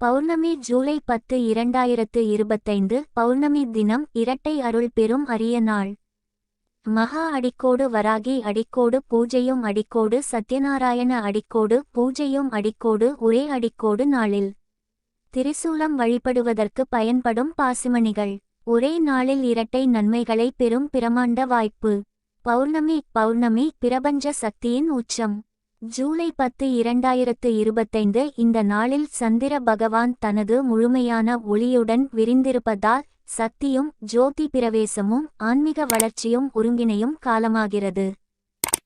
பௌர்ணமி ஜூலை பத்து இரண்டாயிரத்து இருபத்தைந்து பௌர்ணமி தினம் இரட்டை அருள் பெறும் அரிய நாள். மகா அடிக்கோடு வராகி அடிக்கோடு பூஜையும் அடிக்கோடு சத்யநாராயண அடிக்கோடு பூஜையும் அடிக்கோடு ஒரே அடிக்கோடு நாளில். திரிசூலம் வழிபடுவதற்கு பயன்படும் பாசிமணிகள். ஒரே நாளில் இரட்டை நன்மைகளை பெறும் பிரமாண்ட வாய்ப்பு. பௌர்ணமி பௌர்ணமி பிரபஞ்ச சக்தியின் உச்சம். ஜூலை பத்து இரண்டாயிரத்து இருபத்தைந்து இந்த நாளில் சந்திர பகவான் தனது முழுமையான ஒளியுடன் விரிந்திருப்பதால் சக்தியும் ஜோதி பிரவேசமும் ஆன்மீக வளர்ச்சியும் ஒருங்கிணையும் காலமாகிறது.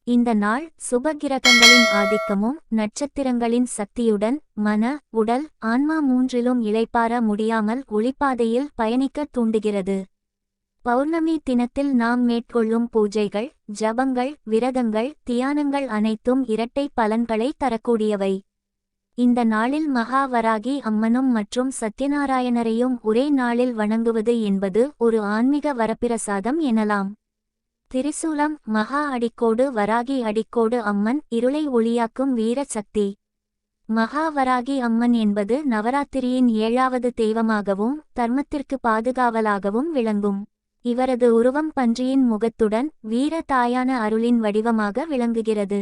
இந்த நாள் சுபகிரகங்களின் ஆதிக்கமும் நட்சத்திரங்களின் சக்தியுடன் மன உடல் ஆன்மா மூன்றிலும் இழைப்பார முடியாமல் ஒளிப்பாதையில் பயணிக்க தூண்டுகிறது. பௌர்ணமி தினத்தில் நாம் மேற்கொள்ளும் பூஜைகள் ஜபங்கள் விரதங்கள் தியானங்கள் அனைத்தும் இரட்டை பலன்களை தரக்கூடியவை. இந்த நாளில் மகாவராகி அம்மனும் மற்றும் சத்யநாராயணரையும் ஒரே நாளில் வணங்குவது என்பது ஒரு ஆன்மீக வரப்பிரசாதம் எனலாம். திரிசூலம் மகா அடிக்கோடு வராகி அடிக்கோடு அம்மன் இருளை ஒளியாக்கும் வீர சக்தி. மகாவராகி அம்மன் என்பது நவராத்திரியின் ஏழாவது தெய்வமாகவும் தர்மத்திற்கு பாதுகாவலாகவும் விளங்கும். இவரது உருவம் பன்றியின் முகத்துடன் வீர தாயான அருளின் வடிவமாக விளங்குகிறது.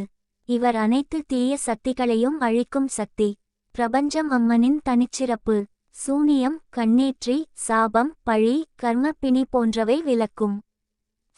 இவர் அனைத்து தீய சக்திகளையும் அழிக்கும் சக்தி பிரபஞ்சம் அம்மனின் தனிச்சிறப்பு சூனியம் கண்ணேற்றி சாபம் பழி கர்மப்பிணி போன்றவை விளக்கும்.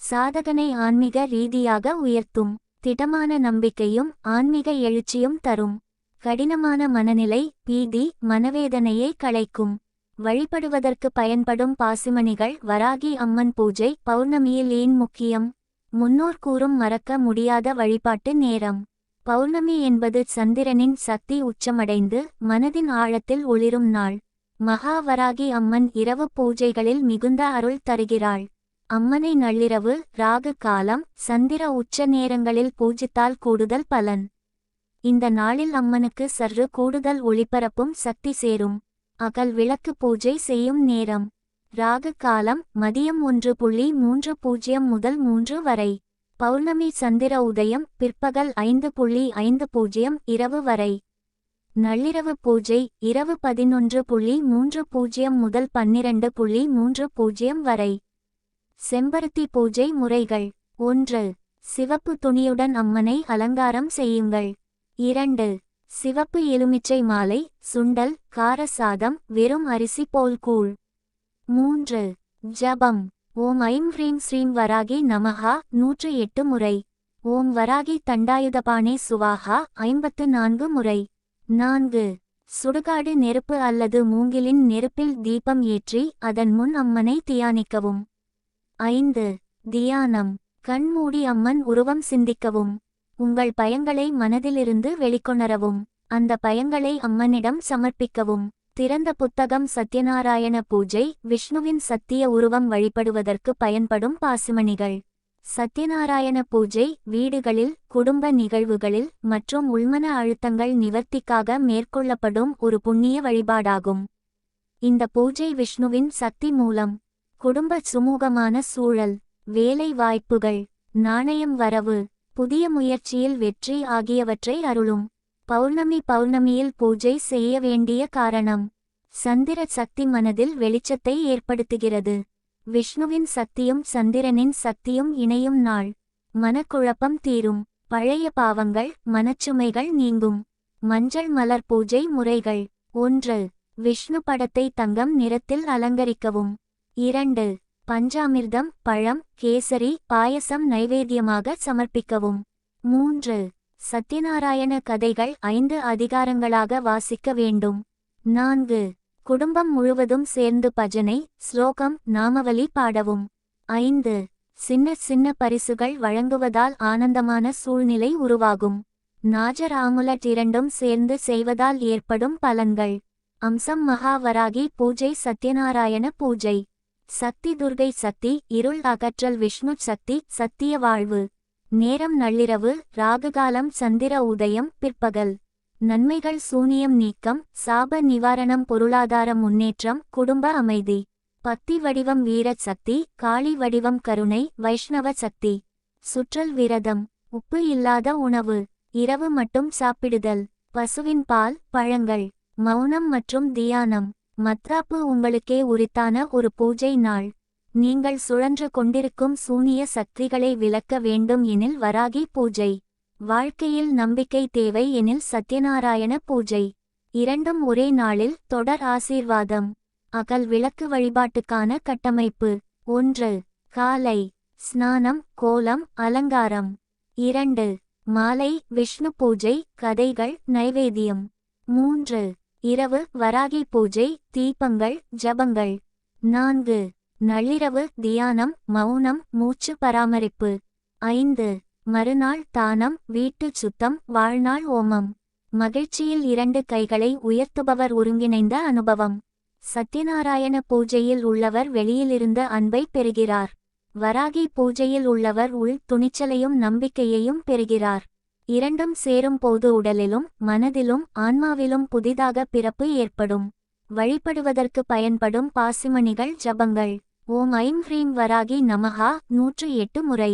சாதகனை ஆன்மீக ரீதியாக உயர்த்தும் திடமான நம்பிக்கையும் ஆன்மீக எழுச்சியும் தரும். கடினமான மனநிலை பீதி மனவேதனையை களைக்கும் வழிபடுவதற்கு பயன்படும் பாசிமணிகள் வராகி அம்மன் பூஜை பௌர்ணமியில் ஏன் முக்கியம்? முன்னோர் கூறும் மறக்க முடியாத வழிபாட்டு நேரம். பௌர்ணமி என்பது சந்திரனின் சக்தி உச்சமடைந்து மனதின் ஆழத்தில் ஒளிரும் நாள். மகாவராகி அம்மன் இரவு பூஜைகளில் மிகுந்த அருள் தருகிறாள். அம்மனை நள்ளிரவு ராகு காலம் சந்திர உச்ச நேரங்களில் பூஜித்தால் கூடுதல் பலன். இந்த நாளில் அம்மனுக்கு சற்று கூடுதல் ஒளிபரப்பும் சக்தி சேரும். அகல் விளக்கு பூஜை செய்யும் நேரம். ராகு காலம் மதியம் ஒன்று புள்ளி மூன்று பூஜ்ஜியம் முதல் மூன்று வரை. பௌர்ணமி சந்திர உதயம் பிற்பகல் ஐந்து புள்ளி ஐந்து பூஜ்ஜியம் இரவு வரை. நள்ளிரவு பூஜை இரவு பதினொன்று புள்ளி மூன்று பூஜ்ஜியம் முதல் பன்னிரண்டு புள்ளி மூன்று பூஜ்ஜியம் வரை. செம்பருத்தி பூஜை முறைகள். ஒன்று. சிவப்பு துணியுடன் அம்மனை அலங்காரம் செய்யுங்கள். இரண்டு. சிவப்பு எலுமிச்சை மாலை சுண்டல் காரசாதம் வெறும் அரிசி போல் கூழ். மூன்று. ஜபம். ஓம் ஐம் ஹ்ரீம் ஸ்ரீம் வராகி நமஹா நூற்று எட்டு முறை. ஓம் வராகி தண்டாயுதபானே சுவாகா ஐம்பத்து நான்கு முறை. நான்கு. சுடுகாடு நெருப்பு அல்லது மூங்கிலின் நெருப்பில் தீபம் ஏற்றி அதன் முன் அம்மனை தியானிக்கவும். ஐந்து. தியானம். கண்மூடி அம்மன் உருவம் சிந்திக்கவும். உங்கள் பயங்களை மனதிலிருந்து வெளிக்கொணரவும் அந்த பயங்களை அம்மனிடம் சமர்ப்பிக்கவும். திறந்த புத்தகம் சத்யநாராயண பூஜை விஷ்ணுவின் சத்திய உருவம் வழிபடுவதற்கு பயன்படும் பாசிமணிகள். சத்யநாராயண பூஜை வீடுகளில் குடும்ப நிகழ்வுகளில் மற்றும் உள்மன அழுத்தங்கள் நிவர்த்திக்காக மேற்கொள்ளப்படும் ஒரு புண்ணிய வழிபாடாகும். இந்த பூஜை விஷ்ணுவின் சக்தி மூலம். குடும்ப சுமூகமான சூழல் வேலை வாய்ப்புகள் நாணயம் வரவு புதிய முயற்சியில் வெற்றி ஆகியவற்றை அருளும். பௌர்ணமி பௌர்ணமியில் பூஜை செய்ய வேண்டிய காரணம். சந்திர சக்தி மனதில் வெளிச்சத்தை ஏற்படுத்துகிறது. விஷ்ணுவின் சக்தியும் சந்திரனின் சக்தியும் இணையும் நாள். மனக்குழப்பம் தீரும். பழைய பாவங்கள் மனச்சுமைகள் நீங்கும். மஞ்சள் மலர் பூஜை முறைகள். ஒன்று. விஷ்ணு படத்தை தங்கம் நிறத்தில் அலங்கரிக்கவும். இரண்டு. பஞ்சாமிர்தம் பழம் கேசரி பாயசம் நைவேத்தியமாக சமர்ப்பிக்கவும். மூன்று. சத்யநாராயண கதைகள் ஐந்து அதிகாரங்களாக வாசிக்க வேண்டும். நான்கு. குடும்பம் முழுவதும் சேர்ந்து பஜனை ஸ்லோகம் நாமவலி பாடவும். ஐந்து. சின்ன சின்ன பரிசுகள் வழங்குவதால் ஆனந்தமான சூழ்நிலை உருவாகும். நாஜர் ஆமுலட் இரண்டும் சேர்ந்து செய்வதால் ஏற்படும் பலன்கள். அம்சம் மகாவராகி பூஜை சத்யநாராயண பூஜை. சக்தி துர்கை சக்தி இருள் அகற்றல் விஷ்ணு சக்தி சத்திய வாழ்வு. நேரம் நள்ளிரவு ராகுகாலம் சந்திர உதயம் பிற்பகல். நன்மைகள் சூனியம் நீக்கம் சாப நிவாரணம் பொருளாதார முன்னேற்றம் குடும்ப அமைதி. பக்தி வடிவம் வீரச் சக்தி காளி வடிவம் கருணை வைஷ்ணவ சக்தி. சுற்றல் விரதம் உப்பு இல்லாத உணவு. இரவு மட்டும் சாப்பிடுதல். பசுவின் பால் பழங்கள். மௌனம் மற்றும் தியானம். மத்ராப்பு உங்களுக்கே உரித்தான ஒரு பூஜை நாள். நீங்கள் சுழன்று கொண்டிருக்கும் சூனிய சக்திகளை விளக்க வேண்டும் எனில் வராகி பூஜை. வாழ்க்கையில் நம்பிக்கை தேவை எனில் சத்யநாராயண பூஜை. இரண்டும் ஒரே நாளில் தொடர் ஆசீர்வாதம். அகல் விளக்கு வழிபாட்டுக்கான கட்டமைப்பு. ஒன்று காலை. ஸ்நானம் கோலம் அலங்காரம். இரண்டு மாலை விஷ்ணு பூஜை கதைகள் நைவேத்தியம். மூன்று இரவு வராகி பூஜை தீபங்கள் ஜபங்கள். நான்கு. நள்ளிரவு தியானம் மௌனம் மூச்சு பராமரிப்பு. ஐந்து. மறுநாள் தானம் வீட்டு சுத்தம் வாழ்நாள் ஓமம். மகிழ்ச்சியில் இரண்டு கைகளை உயர்த்துபவர் ஒருங்கிணைந்த அனுபவம். சத்யநாராயண பூஜையில் உள்ளவர் வெளியிலிருந்த அன்பை பெறுகிறார். வராகி பூஜையில் உள்ளவர் உள் துணிச்சலையும் நம்பிக்கையையும் பெறுகிறார். இரண்டும் சேரும் போது உடலிலும் மனதிலும் ஆன்மாவிலும் புதிதாக பிறப்பு ஏற்படும். வழிபடுவதற்கு பயன்படும் பாசிமணிகள் ஜபங்கள். ஓம் ஐம் ஹ்ரீம் வராகி நமஹா நூற்று எட்டு முறை.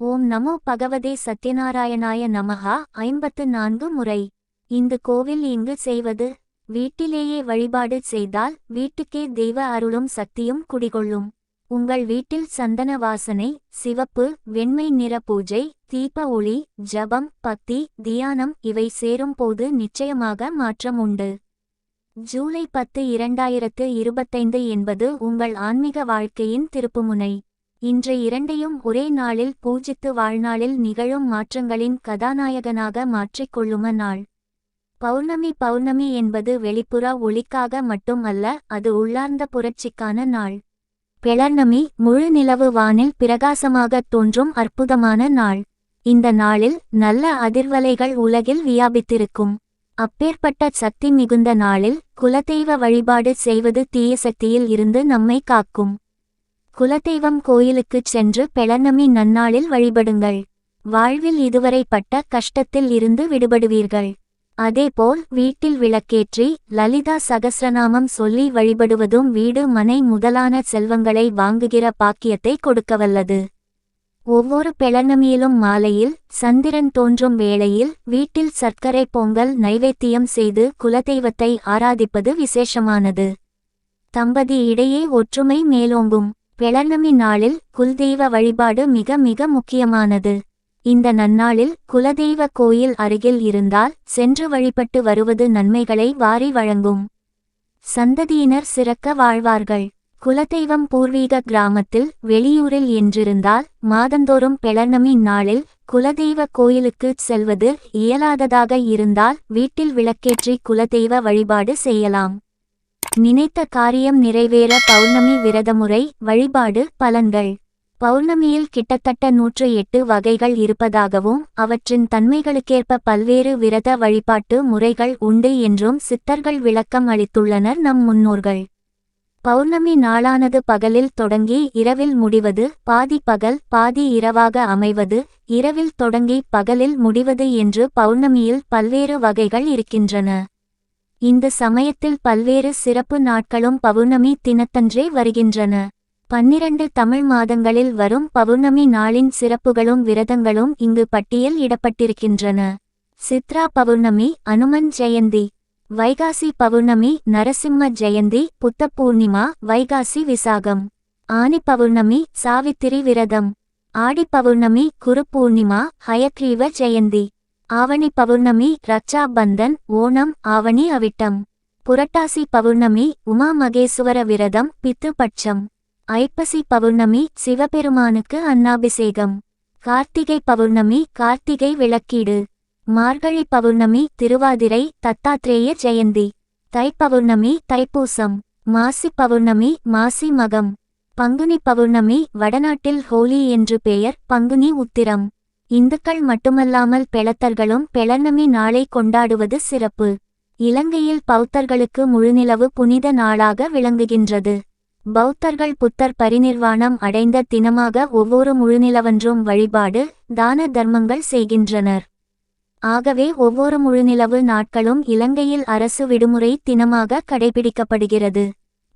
ஓம் நமோ பகவதே சத்யநாராயணாய நமஹா ஐம்பத்து நான்கு முறை. இந்த கோவில் இங்கு செய்வது வீட்டிலேயே வழிபாடு செய்தால் வீட்டுக்கே தெய்வ அருளும் சக்தியும் குடிகொள்ளும். உங்கள் வீட்டில் சந்தன வாசனை சிவப்பு வெண்மை நிற பூஜை தீப ஒளி ஜபம் பக்தி தியானம் இவை சேரும் போது நிச்சயமாக மாற்றம் உண்டு. ஜூலை பத்து இரண்டாயிரத்து இருபத்தைந்து என்பது உங்கள் ஆன்மீக வாழ்க்கையின் திருப்புமுனை. இன்று இரண்டையும் ஒரே நாளில் பூஜித்து வாழ்நாளில் நிகழும் மாற்றங்களின் கதாநாயகனாக மாற்றிக்கொள்ளும நாள். பௌர்ணமி பௌர்ணமி என்பது வெளிப்புற ஒளிக்காக மட்டும் அல்ல அது உள்ளார்ந்த புரட்சிக்கான நாள். பிளர்ணமி முழு நிலவு வானில் பிரகாசமாகத் தோன்றும் அற்புதமான நாள். இந்த நாளில் நல்ல அதிர்வலைகள் உலகில் வியாபித்திருக்கும். அப்பேற்பட்ட சக்தி மிகுந்த நாளில் குலதெய்வ வழிபாடு செய்வது தீய சக்தியில் இருந்து நம்மை காக்கும். குலதெய்வம் கோயிலுக்குச் சென்று பெளர்ணமி நன்னாளில் வழிபடுங்கள். வாழ்வில் இதுவரை பட்ட கஷ்டத்தில் இருந்து விடுபடுவீர்கள். அதேபோல் வீட்டில் விளக்கேற்றி லலிதா சகசிரநாமம் சொல்லி வழிபடுவதும் வீடு மனை முதலான செல்வங்களை வாங்குகிற பாக்கியத்தை கொடுக்கவல்லது. ஒவ்வொரு பெளர்ணமியிலும் மாலையில் சந்திரன் தோன்றும் வேளையில் வீட்டில் சர்க்கரை பொங்கல் நைவேத்தியம் செய்து குலதெய்வத்தை ஆராதிப்பது விசேஷமானது. தம்பதி இடையே ஒற்றுமை மேலோங்கும். பெளர்ணமி நாளில் குல்தெய்வ வழிபாடு மிக மிக முக்கியமானது. இந்த நன்னாளில் குலதெய்வ கோயில் அருகில் இருந்தால் சென்று வழிபட்டு வருவது நன்மைகளை வாரி வழங்கும். சந்ததியினர் சிறக்க வாழ்வார்கள். குலதெய்வம் பூர்வீக கிராமத்தில் வெளியூரில் என்றிருந்தால் மாதந்தோறும் பிளர்ணமி நாளில் குலதெய்வ கோயிலுக்குச் செல்வது இயலாததாக இருந்தால் வீட்டில் விளக்கேற்றி குலதெய்வ வழிபாடு செய்யலாம். நினைத்த காரியம் நிறைவேற பௌர்ணமி விரதமுறை வழிபாடு பலன்கள். பௌர்ணமியில் கிட்டத்தட்ட நூற்று எட்டு வகைகள் இருப்பதாகவும் அவற்றின் தன்மைகளுக்கேற்ப பல்வேறு விரத வழிபாட்டு முறைகள் உண்டு என்றும் சித்தர்கள் விளக்கம் அளித்துள்ளனர் நம் முன்னோர்கள். பௌர்ணமி நாளானது பகலில் தொடங்கி இரவில் முடிவது பாதி பகல் பாதி இரவாக அமைவது இரவில் தொடங்கி பகலில் முடிவது என்று பௌர்ணமியில் பல்வேறு வகைகள் இருக்கின்றன. இந்த சமயத்தில் பல்வேறு சிறப்பு நாட்களும் பௌர்ணமி தினத்தன்றே வருகின்றன. பன்னிரண்டு தமிழ் மாதங்களில் வரும் பௌர்ணமி நாளின் சிறப்புகளும் விரதங்களும் இங்கு பட்டியல் இடப்பட்டிருக்கின்றன. சித்ரா பௌர்ணமி அனுமன் ஜெயந்தி. வைகாசி பௌர்ணமி நரசிம்ம ஜெயந்தி புத்த பூர்ணிமா வைகாசி விசாகம். ஆனி பௌர்ணமி சாவித்திரி விரதம். ஆடி பௌர்ணமி குரு பூர்ணிமா ஹயக்ரீவ ஜெயந்தி. ஆவணி பௌர்ணமி ரக்ஷா பந்தன் ஓணம் ஆவணி அவிட்டம். புரட்டாசி பௌர்ணமி உமா மகேஸ்வர விரதம் பித்துபட்சம் ஐப்பசி பௌர்ணமி சிவபெருமானுக்கு அன்னாபிஷேகம். கார்த்திகை பௌர்ணமி கார்த்திகை விளக்கீடு. மார்கழி பௌர்ணமி திருவாதிரை தத்தாத்ரேய ஜெயந்தி. தை பௌர்ணமி தைப்பூசம். மாசி பௌர்ணமி மாசி மகம். பங்குனி பௌர்ணமி வடநாட்டில் ஹோலி என்று பெயர் பங்குனி உத்திரம். இந்துக்கள் மட்டுமல்லாமல் பெளத்தர்களும் பெளர்ணமி நாளை கொண்டாடுவது சிறப்பு. இலங்கையில் பௌத்தர்களுக்கு முழுநிலவு புனித நாளாக விளங்குகின்றது. பௌத்தர்கள் புத்தர் பரிநிர்வாணம் அடைந்த தினமாக ஒவ்வொரு முழுநிலவன்றும் வழிபாடு தான தர்மங்கள் செய்கின்றனர். ஆகவே ஒவ்வொரு முழுநிலவு நாட்களும் இலங்கையில் அரசு விடுமுறை தினமாக கடைபிடிக்கப்படுகிறது.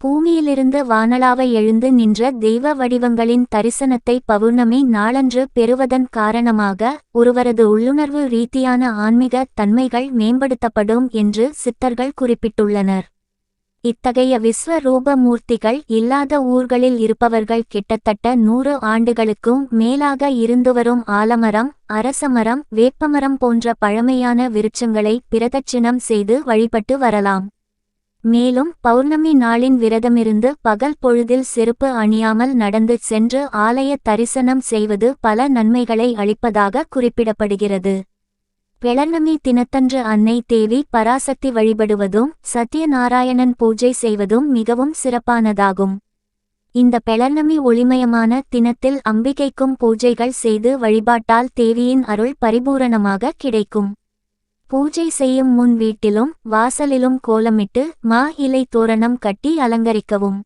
பூமியிலிருந்து வானலாவை எழுந்து நின்ற தெய்வ வடிவங்களின் தரிசனத்தை பௌர்ணமி நாளன்று பெறுவதன் காரணமாக ஒருவரது உள்ளுணர்வு ரீதியான ஆன்மீக தன்மைகள் மேம்படுத்தப்படும் என்று சித்தர்கள் குறிப்பிட்டுள்ளனர். இத்தகைய விஸ்வரூப மூர்த்திகள் இல்லாத ஊர்களில் இருப்பவர்கள் கிட்டத்தட்ட நூறு ஆண்டுகளுக்கும் மேலாக இருந்துவரும் ஆலமரம் அரசமரம் வேப்பமரம் போன்ற பழமையான விருட்சங்களை பிரதட்சிணம் செய்து வழிபட்டு வரலாம். மேலும் பௌர்ணமி நாளின் விரதமிருந்து பகல் பொழுதில் செருப்பு அணியாமல் நடந்து சென்று ஆலய தரிசனம் செய்வது பல நன்மைகளை அளிப்பதாக குறிப்பிடப்படுகிறது. பெளர்ணமி தினத்தன்று அன்னை தேவி பராசக்தி வழிபடுவதும் சத்யநாராயணன் பூஜை செய்வதும் மிகவும் சிறப்பானதாகும். இந்த பெளர்ணமி ஒளிமயமான தினத்தில் அம்பிகைக்கும் பூஜைகள் செய்து வழிபாட்டால் தேவியின் அருள் பரிபூரணமாக கிடைக்கும். பூஜை செய்யும் முன் வீட்டிலும் வாசலிலும் கோலமிட்டு மா இலை தோரணம் கட்டி அலங்கரிக்கவும்.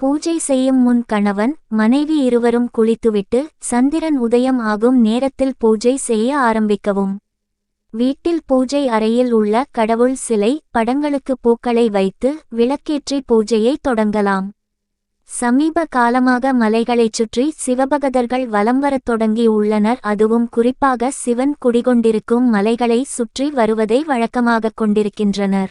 பூஜை செய்யும் முன் கணவன் மனைவி இருவரும் குளித்துவிட்டு சந்திரன் உதயம் ஆகும் நேரத்தில் பூஜை செய்ய ஆரம்பிக்கவும். வீட்டில் பூஜை அறையில் உள்ள கடவுள் சிலை படங்களுக்கு பூக்களை வைத்து விளக்கேற்றி பூஜையை தொடங்கலாம். சமீப காலமாக மலைகளைச் சுற்றி சிவபகதர்கள் வலம் வரத் தொடங்கி உள்ளனர். அதுவும் குறிப்பாக சிவன் குடிகொண்டிருக்கும் மலைகளை சுற்றி வருவதை வழக்கமாகக் கொண்டிருக்கின்றனர்.